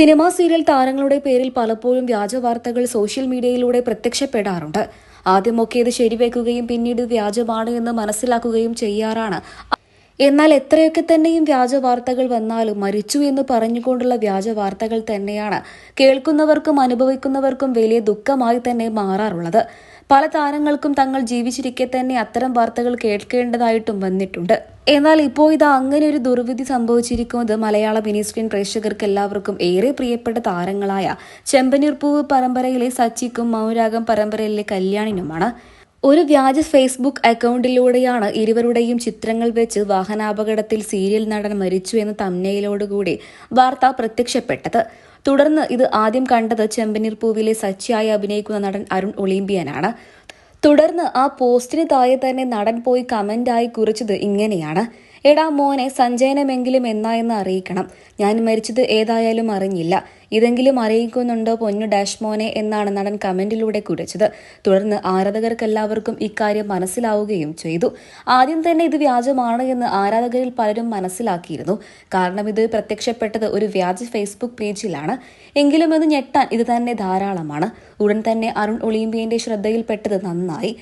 Cinema serial താരങ്ങളുടെ പേരിൽ പലപ്പോഴും വ്യാജ വാർത്തകൾ സോഷ്യൽ മീഡിയയിലൂടെ പ്രത്യക്ഷപ്പെടാറുണ്ട്. ആദ്യമൊക്കെ ഇത് ശരിവെക്കുകയും പിന്നീട് വ്യാജമാണ് എന്ന് മനസ്സിലാക്കുകയും ചെയ്യാറാണ്. എന്നാൽ എത്രയൊക്കെ തന്നെയും വ്യാജ വാർത്തകൾ വന്നാലും മരിച്ചു എന്ന് പറഞ്ഞുകൊണ്ടുള്ള വ്യാജ വാർത്തകൾ തന്നെയാണ് കേൾക്കുന്നവർക്കും അനുഭവിക്കുന്നവർക്കും വലിയ ദുഃഖമായി തന്നെ മാറാറുള്ളത്. പല താരങ്ങൾക്കും തങ്ങൾ ജീവിച്ചിരിക്കെ തന്നെ അത്തരം വാർത്തകൾ കേൾക്കേണ്ടതായിട്ടും വന്നിട്ടുണ്ട്. എന്നാൽ ഇപ്പോൾ ഇത് അങ്ങനെ ഒരു ദുർവിധി സംഭവിച്ചിരിക്കുന്നത് മലയാള മിനി സ്ക്രീൻ പ്രേക്ഷകർക്ക് എല്ലാവർക്കും ഏറെ പ്രിയപ്പെട്ട താരങ്ങളായ ചെമ്പനീർ പൂവ് പരമ്പരയിലെ സച്ചിക്കും മൗരാഗം പരമ്പരയിലെ കല്യാണിനുമാണ്. ഒരു വ്യാജ ഫേസ്ബുക്ക് അക്കൗണ്ടിലൂടെയാണ് ഇരുവരുടെയും ചിത്രങ്ങൾ വെച്ച് വാഹനാപകടത്തിൽ സീരിയൽ നടൻ മരിച്ചു എന്ന തമ്നയിലോടുകൂടി വാർത്ത പ്രത്യക്ഷപ്പെട്ടത്. തുടർന്ന് ഇത് ആദ്യം കണ്ടത് ചെമ്പനീർ പൂവിലെ സച്ചിയായി അഭിനയിക്കുന്ന നടൻ അരുൺ ഒളിമ്പിയനാണ്. തുടർന്ന് ആ പോസ്റ്റിന് താഴെ തന്നെ നടൻ പോയി കമന്റായി കുറിച്ചത് ഇങ്ങനെയാണ്. എടാ മോനെ സഞ്ജയനമെങ്കിലും എന്നാ എന്ന് അറിയിക്കണം. ഞാൻ മരിച്ചത് ഏതായാലും അറിഞ്ഞില്ല. ഇതെങ്കിലും അറിയിക്കുന്നുണ്ടോ പൊന്നു ഡാഷ് മോനെ എന്നാണ് നടൻ കമന്റിലൂടെ കുറിച്ചത് തുടർന്ന് ആരാധകർക്കെല്ലാവർക്കും ഇക്കാര്യം മനസ്സിലാവുകയും ചെയ്തു. ആദ്യം തന്നെ ഇത് വ്യാജമാണ് എന്ന് ആരാധകരിൽ പലരും മനസ്സിലാക്കിയിരുന്നു. കാരണം ഇത് പ്രത്യക്ഷപ്പെട്ടത് ഒരു വ്യാജ ഫേസ്ബുക്ക് പേജിലാണ്. എങ്കിലും ഇത് ഞെട്ടാൻ ഇത് തന്നെ ധാരാളമാണ്. ഉടൻ തന്നെ അരുൺ ഒളിമ്പിയന്റെ ശ്രദ്ധയിൽപ്പെട്ടത് നന്നായി.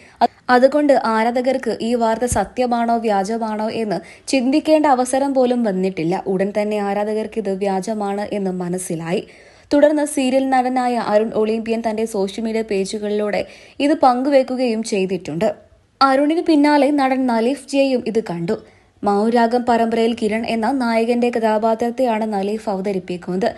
അതുകൊണ്ട് ആരാധകർക്ക് ഈ വാർത്ത സത്യമാണോ വ്യാജമാണോ എന്ന് ചിന്തിക്കേണ്ട അവസരം പോലും വന്നിട്ടില്ല. ഉടൻ തന്നെ ആരാധകർക്ക് ഇത് വ്യാജമാണ് എന്ന് മനസ്സിലായി. തുടർന്ന് സീരിയൽ നടനായ അരുൺ ഒളിമ്പ്യൻ തന്റെ സോഷ്യൽ മീഡിയ പേജുകളിലൂടെ ഇത് പങ്കുവെക്കുകയും ചെയ്തിട്ടുണ്ട്. അരുണിന് പിന്നാലെ നടൻ നലീഫ് ജെയും ഇത് കണ്ടു. മൗരാഗം പരമ്പരയിൽ കിരൺ എന്ന നായകന്റെ കഥാപാത്രത്തെയാണ് നലീഫ് അവതരിപ്പിക്കുന്നത്.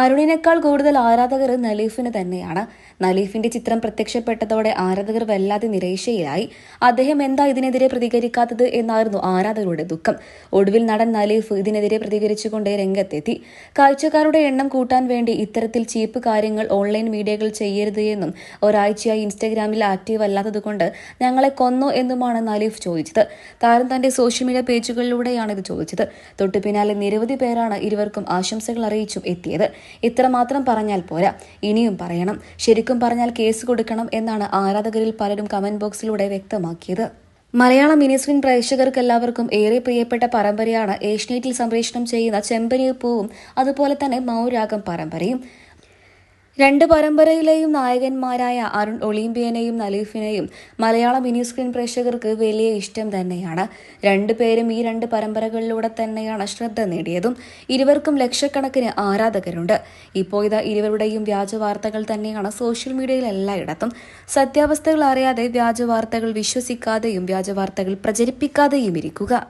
അരുണിനേക്കാൾ കൂടുതൽ ആരാധകർ നലീഫിന് തന്നെയാണ്. നലീഫിന്റെ ചിത്രം പ്രത്യക്ഷപ്പെട്ടതോടെ ആരാധകർ വല്ലാതെ നിരീക്ഷയിലായി അദ്ദേഹം എന്താ ഇതിനെതിരെ പ്രതികരിക്കാത്തത് എന്നായിരുന്നു ആരാധകരുടെ ദുഃഖം. ഒടുവിൽ നടൻ നലീഫ് ഇതിനെതിരെ പ്രതികരിച്ചുകൊണ്ട് രംഗത്തെത്തി. കാഴ്ചക്കാരുടെ എണ്ണം കൂട്ടാൻ വേണ്ടി ഇത്തരത്തിൽ ചീപ്പ് കാര്യങ്ങൾ ഓൺലൈൻ മീഡിയകൾ ചെയ്യരുത് എന്നും ഒരാഴ്ചയായി ഇൻസ്റ്റഗ്രാമിൽ ആക്റ്റീവ് അല്ലാത്തതുകൊണ്ട് ഞങ്ങളെ കൊന്നോ എന്നുമാണ് നലീഫ് ചോദിച്ചത്. താരം തന്റെ സോഷ്യൽ മീഡിയ പേജുകളിലൂടെയാണ് ഇത് ചോദിച്ചത്. തൊട്ടു പിന്നാലെ നിരവധി പേരാണ് ഇരുവർക്കും ആശംസകൾ അറിയിച്ചും എത്തിയത്. ഇത്രമാത്രം പറഞ്ഞാൽ പോരാ. ഇനിയും പറയണം. ശരിക്കും പറഞ്ഞാൽ കേസ് കൊടുക്കണം എന്നാണ് ആരാധകരിൽ പലരും കമന്റ് ബോക്സിലൂടെ വ്യക്തമാക്കിയത്. മലയാള മിനിസ്ക്രീൻ പ്രേക്ഷകർക്ക് എല്ലാവർക്കും ഏറെ പ്രിയപ്പെട്ട പരമ്പരയാണ് ഏഷ്യനെറ്റിൽ സംപ്രേഷണം ചെയ്യുന്ന ചെമ്പനീർ പൂവും അതുപോലെ തന്നെ മൗരാഗം പരമ്പരയും. രണ്ട് പരമ്പരയിലെയും നായകന്മാരായ അരുൺ ഒളിമ്പിയനെയും നലീഫിനെയും മലയാള മിനി സ്ക്രീൻ പ്രേക്ഷകർക്ക് വലിയ ഇഷ്ടം തന്നെയാണ്. രണ്ടുപേരും ഈ രണ്ട് പരമ്പരകളിലൂടെ തന്നെയാണ് ശ്രദ്ധ നേടിയതും. ഇരുവർക്കും ലക്ഷക്കണക്കിന് ആരാധകരുണ്ട്. ഇപ്പോൾ ഇതാ ഇരുവരുടെയും വ്യാജ വാർത്തകൾ തന്നെയാണ് സോഷ്യൽ മീഡിയയിൽ എല്ലായിടത്തും. സത്യാവസ്ഥകൾ അറിയാതെ വ്യാജ വാർത്തകൾ വിശ്വസിക്കാതെയും വ്യാജ വാർത്തകൾ പ്രചരിപ്പിക്കാതെയും ഇരിക്കുക.